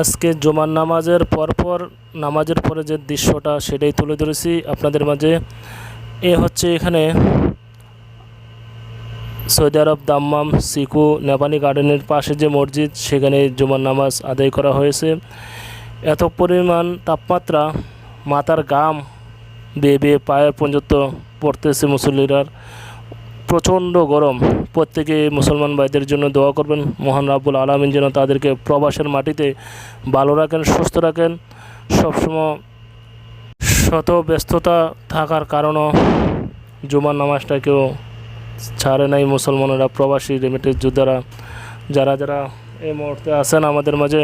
আজকে জুমার নামাজের পরপর, নামাজের পরে যে দৃশ্যটা সেটাই তুলে ধরেছি আপনাদের মাঝে। এ হচ্ছে এখানে সৌদি আরব দাম্মাম সিকু নেপানি গার্ডেনের পাশে যে মসজিদ, সেখানে জুমার নামাজ আদায় করা হয়েছে। এত পরিমাণ তাপমাত্রা মাথার গাম বেয়ে বেয়ে পায়ের পর্যন্ত পড়তেছে মুসল্লিরার প্রচণ্ড গরম। প্রত্যেকে মুসলমান ভাইদের জন্য দোয়া করবেন। মহান রাব্বুল আলমিন যেন তাদেরকে প্রবাসের মাটিতে ভালো রাখেন, সুস্থ রাখেন। সবসময় শত ব্যস্ততা থাকার কারণও জুমার নামাজটা কেউ ছাড়ে নাই মুসলমানেরা, প্রবাসী রেমিটের যোদ্ধারা। যারা যারা এই মুহূর্তে আছেন আমাদের মাঝে,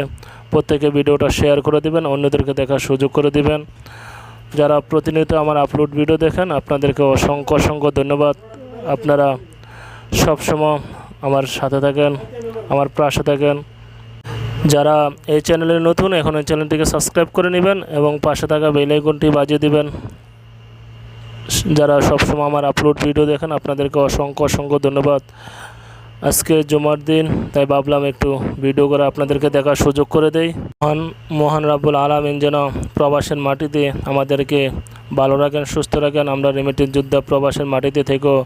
প্রত্যেকে ভিডিওটা শেয়ার করে দিবেন, অন্যদেরকে দেখার সুযোগ করে দিবেন। যারা প্রতিনিয়ত আমার আপলোড ভিডিও দেখেন, আপনাদেরকে অসংখ্য অসংখ্য ধন্যবাদ। আপনারা সবসময় আমার সাথে থাকেন, আমার পাশে থাকেন। যারা এই চ্যানেলে নতুন, এখন এই চ্যানেলটিকে সাবস্ক্রাইব করে নেবেন এবং পাশে থাকা বেল আইকনটি বাজিয়ে দিবেন। যারা সবসময় আমার আপলোড ভিডিও দেখেন, আপনাদেরকে অসংখ্য অসংখ্য ধন্যবাদ। আজকে জুমার দিন, তাই ভাবলাম একটু ভিডিও করে আপনাদেরকে দেখার সুযোগ করে দেই। মহান মহান রাব্বুল আলামিন যেন প্রবাসের মাটিতে আমাদেরকে ভালো রাখেন, সুস্থ রাখেন। আমরা রেমিটেড যোদ্ধা প্রবাসের মাটিতে থেকেও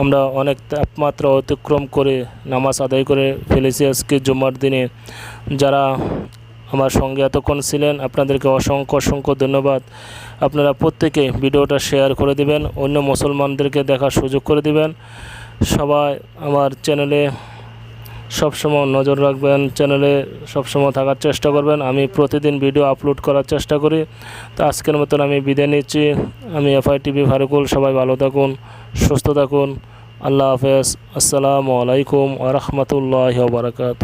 আমরা অনেক তাপমাত্রা অতিক্রম করে নামাজ আদায় করে ফেলেছি আজকে জুমার দিনে। যারা আমার সঙ্গে এতক্ষণ ছিলেন, আপনাদেরকে অসংখ্য অসংখ্য ধন্যবাদ। আপনারা প্রত্যেকে ভিডিওটা শেয়ার করে দিবেন, অন্য মুসলমানদেরকে দেখার সুযোগ করে দিবেন। সবাই আমার চ্যানেলে সবসময় নজর রাখবেন চ্যানেলে সবসময় থাকার চেষ্টা করবেন। আমি প্রতিদিন ভিডিও আপলোড করার চেষ্টা করি। তো আজকের মতন আমি বিদায় নিচ্ছি। আমি এফআই টিভি ফারুকুল, সবাই ভালো থাকুন, সুস্থ থাকুন। আল্লাহ হাফেজ। আসসালামু আলাইকুম আ রহমতুল্লাহ বারকাত